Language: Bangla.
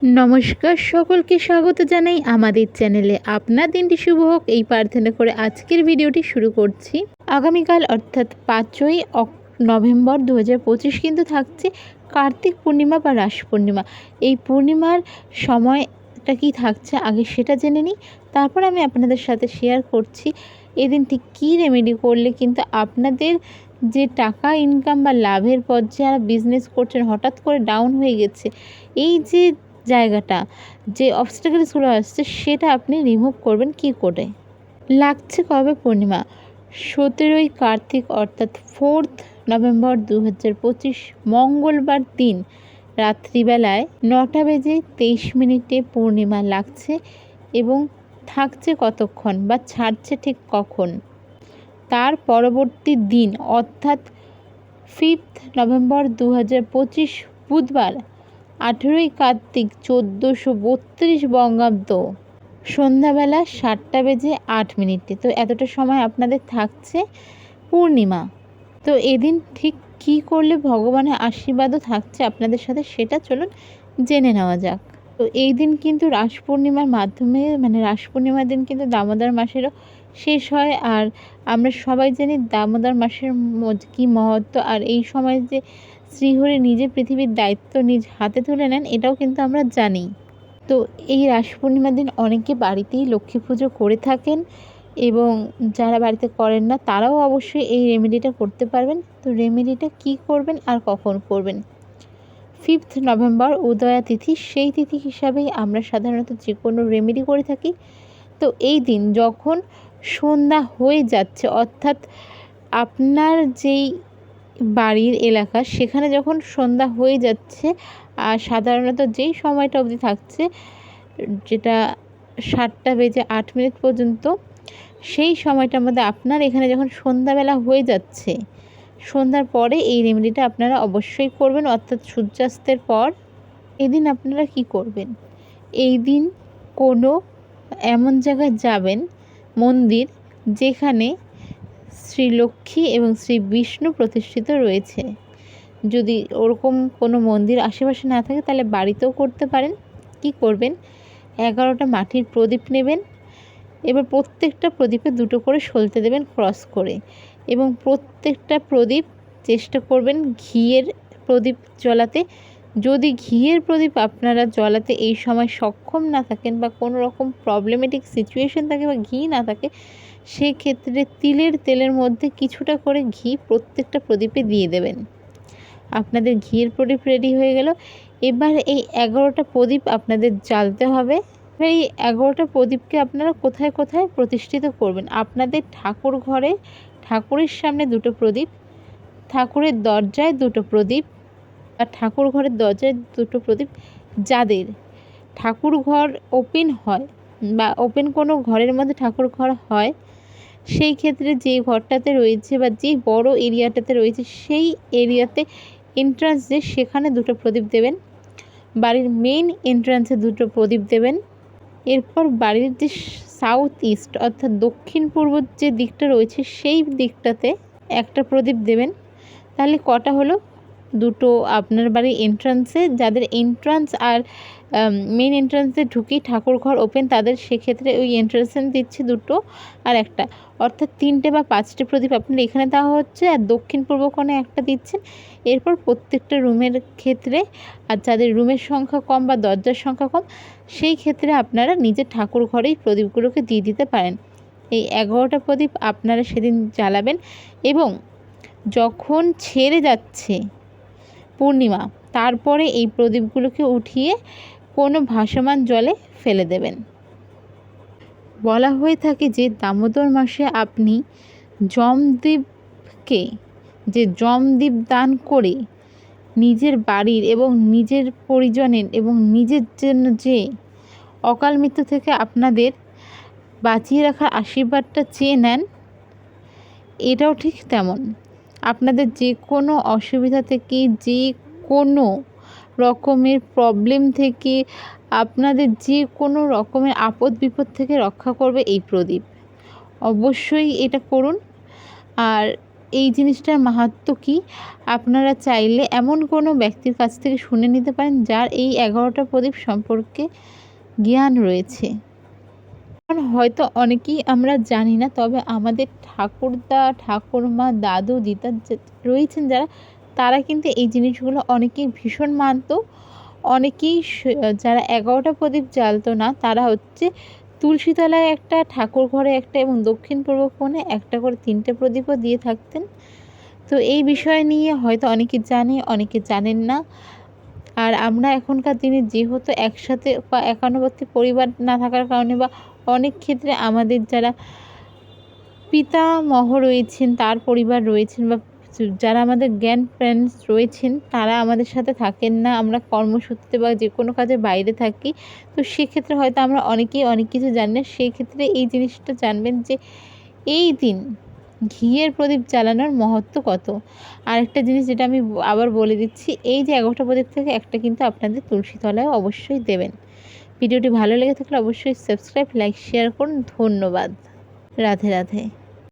নমস্কার সকলকে স্বাগত জানাই আমাদের চ্যানেলে। আপনার দিনটি শুভ হোক। এই প্রার্থনা করে আজকের ভিডিওটি শুরু করছি। আগামীকাল অর্থাৎ পাঁচই নভেম্বর দু হাজার পঁচিশ কিন্তু থাকছে কার্তিক পূর্ণিমা বা রাস পূর্ণিমা। এই পূর্ণিমার সময়টা কি থাকছে আগে সেটা জেনে নিই। তারপর আমি আপনাদের সাথে শেয়ার করছি এদিন ঠিক কী রেমেডি করলে কিন্তু আপনাদের যে টাকা ইনকাম বা লাভের পর যারা বিজনেস করছেন হঠাৎ করে ডাউন হয়ে গেছে, এই যে জায়গাটা, যে অবস্টাকেলসগুলো আসছে সেটা আপনি রিমুভ করবেন কি করে? লাগছে কবে পূর্ণিমা? সতেরোই কার্তিক অর্থাৎ ফোর্থ নভেম্বর দু হাজার পঁচিশ, মঙ্গলবার দিন, রাত্রিবেলায় নটা বেজে তেইশ মিনিটে পূর্ণিমা লাগছে এবং থাকছে কতক্ষণ বা ছাড়ছে ঠিক কখন? তার পরবর্তী দিন অর্থাৎ ফিফথ নভেম্বর দু হাজার পঁচিশ, বুধবার আঠেরোই কার্তিক চোদ্দোশো বত্রিশ বঙ্গাব্দ। সন্ধ্যাবেলা সাতটা বেজে আট মিনিটে। তো এতটা সময় আপনাদের থাকছে পূর্ণিমা। তো এদিন ঠিক কী করলে ভগবানের আশীর্বাদও থাকছে আপনাদের সাথে সেটা চলুন জেনে নেওয়া যাক। তো এই দিন কিন্তু রাস পূর্ণিমার মাধ্যমে মানে রাস পূর্ণিমার দিন কিন্তু দামোদর মাসেরও শেষ হয়। আর আমরা সবাই জানি দামোদর মাসের কী মহত্ব। আর এই সময় যে শ্রীহরি নিজে পৃথিবীর দায়িত্ব নিজ হাতে তুলে নেন, এটাও কিন্তু আমরা জানি। তো এই রাস পূর্ণিমার দিন অনেকে বাড়িতেই লক্ষ্মী পুজো করে থাকেন এবং যারা বাড়িতে করেন না, তারাও অবশ্যই এই রেমেডিটা করতে পারবেন। তো রেমেডিটা কি করবেন আর কখন করবেন? ফিফথ নভেম্বর উদয়া তিথি, সেই তিথি হিসাবেই আমরা সাধারণত যে কোনো রেমেডি করে থাকি। তো এই দিন যখন সন্ধ্যা হয়ে যাচ্ছে, অর্থাৎ আপনার যেই বাড়ির এলাকা, সেখানে যখন সন্ধ্যা হয়ে যাচ্ছে, আর সাধারণত যেই সময়টা অবধি থাকছে, যেটা সাতটা বেজে আট মিনিট পর্যন্ত, সেই সময়টার মধ্যে আপনার এখানে যখন সন্ধ্যাবেলা হয়ে যাচ্ছে, সন্ধ্যার পরে এই রেমেডিটা আপনারা অবশ্যই করবেন। অর্থাৎ সূর্যাস্তের পর এদিন আপনারা কি করবেন? এই দিন কোনো এমন জায়গায় যাবেন, মন্দির, যেখানে শ্রী লক্ষ্মী এবং শ্রী বিষ্ণু প্রতিষ্ঠিত রয়েছে। যদি ওরকম কোনো মন্দির আশেপাশে না থাকে, তাহলে বাড়িতেও করতে পারেন। কি করবেন? এগারোটা মাটির প্রদীপ নেবেন, এবার প্রত্যেকটা প্রদীপে দুটো করে সলতে দেবেন ক্রস করে। এবং প্রত্যেকটা প্রদীপ চেষ্টা করবেন ঘিয়ের প্রদীপ জ্বলাতে। যদি ঘিয়ের প্রদীপ আপনারা জ্বলাতে এই সময় সক্ষম না থাকেন বা কোনো রকম প্রবলেমেটিক সিচুয়েশন থাকে বা ঘি না থাকে সেক্ষেত্রে তিলের তেলের মধ্যে কিছুটা করে ঘি প্রত্যেকটা প্রদীপে দিয়ে দেবেন। আপনাদের ঘিয়ের প্রদীপ রেডি হয়ে গেল। এবার এই এগারোটা প্রদীপ আপনাদের জ্বালতে হবে। এবার এই এগারোটা প্রদীপকে আপনারা কোথায় কোথায় প্রতিষ্ঠিত করবেন? আপনাদের ঠাকুর ঘরে, ঠাকুরের সামনে দুটো প্রদীপ, ঠাকুরের দরজায় দুটো প্রদীপ আর ঠাকুর ঘরের দরজায় দুটো প্রদীপ যাদের ঠাকুর ঘর ওপেন হয় বা ওপেন কোনো ঘরের মধ্যে ঠাকুর ঘর হয় সেই ক্ষেত্রে যে ঘরটাতে রয়েছে বা যে বড় এরিয়াটাতে রয়েছে, সেই এরিয়াতে এন্ট্রান্স যে সেখানে দুটো প্রদীপ দেবেন। বাড়ির মেইন এন্ট্রান্সে দুটো প্রদীপ দেবেন। এরপর বাড়ির যে সাউথ ইস্ট অর্থাৎ দক্ষিণ পূর্ব যে দিকটা রয়েছে, সেই দিকটাতে একটা প্রদীপ দেবেন। তাহলে কটা হলো? দুটো আপনার বাড়ির এন্ট্রান্সে যাদের এন্ট্রান্স আর মেন এন্ট্রান্সে ঢুকেই ঠাকুর ঘর ওপেন তাদের সেক্ষেত্রে ওই এন্ট্রান্সে দিচ্ছে দুটো আর একটা। অর্থাৎ তিনটে বা পাঁচটি প্রদীপ আপনার এখানে দেওয়া হচ্ছে আর দক্ষিণ পূর্ব কোণে একটা দিচ্ছেন। এরপর প্রত্যেকটা রুমের ক্ষেত্রে আর যাদের রুমের সংখ্যা কম বা দরজার সংখ্যা কম, সেই ক্ষেত্রে আপনারা নিজের ঠাকুর ঘরেই প্রদীপগুলোকে দিয়ে দিতে পারেন। এই এগারোটা প্রদীপ আপনারা সেদিন জ্বালাবেন এবং যখন ছেড়ে যাচ্ছে পূর্ণিমা। তারপরে এই প্রদীপগুলোকে উঠিয়ে কোনো ভাসমান জলে ফেলে দেবেন। বলা হয়ে থাকে যে দামোদর মাসে আপনি জমদ্বীপকে যে জমদ্বীপ দান করে নিজের বাড়ির এবং নিজের পরিজনের এবং নিজের জন্য যে অকাল মৃত্যু থেকে আপনাদের বাঁচিয়ে রাখার আশীর্বাদটা চেয়ে নেন, এটাও ঠিক তেমন। আপনাদের যে কোনো অসুবিধা থেকে, যে কোনো রকমের প্রবলেম থেকে, আপনাদের যে কোনো রকমের আপদ বিপদ থেকে রক্ষা করবে এই প্রদীপ। অবশ্যই এটা করুন। আর এই জিনিসটার মাহাত্ম কী? আপনারা চাইলে এমন কোনো ব্যক্তির কাছ থেকে শুনে নিতে পারেন, যার এই এগারোটা প্রদীপ সম্পর্কে জ্ঞান রয়েছে। হয়তো অনেকেই আমরা জানি না, তবে আমাদের ঠাকুরদা, ঠাকুরমা, দাদু দিদা রয়েছেন যারা, তারা কিন্তু এই জিনিসগুলো অনেকেই ভীষণ মানত। অনেকেই যারা এগারোটা প্রদীপ জ্বালতো না, তারা হচ্ছে তুলসীতলায় একটা ঠাকুর ঘরে একটা এবং দক্ষিণ পূর্ব কোণে একটা করে তিনটে প্রদীপও দিয়ে থাকতেন। তো এই বিষয় নিয়ে হয়তো অনেকে জানে, অনেকে জানেন না। আর আমরা এখনকার দিনে যেহেতু একসাথে বা একান্নবর্তী পরিবার না থাকার কারণে বা অনেক ক্ষেত্রে আমাদের যারা পিতামহ রয়েছেন, তার পরিবার রয়েছেন বা যারা আমাদের জ্ঞান প্যারেন্টস রয়েছেন, তারা আমাদের সাথে থাকেন না। আমরা কর্মসূত্রে বা যে কোনো কাজে বাইরে থাকি। তো সেক্ষেত্রে হয়তো আমরা অনেকেই অনেক কিছু জানি না। সেই ক্ষেত্রে এই জিনিসটা জানবেন যে এই দিন ঘিয়ের প্রদীপ জ্বালানোর মহত্ত্ব কত? আরেকটা জিনিস যেটা আমি আবার বলে দিচ্ছি, এই যে এগারোটা প্রদীপ থেকে একটা কিন্তু আপনাদের তুলসী তলায় অবশ্যই দেবেন। ভিডিওটি ভালো লেগে থাকলে অবশ্যই সাবস্ক্রাইব লাইক শেয়ার করুন। ধন্যবাদ। রাধে রাধে।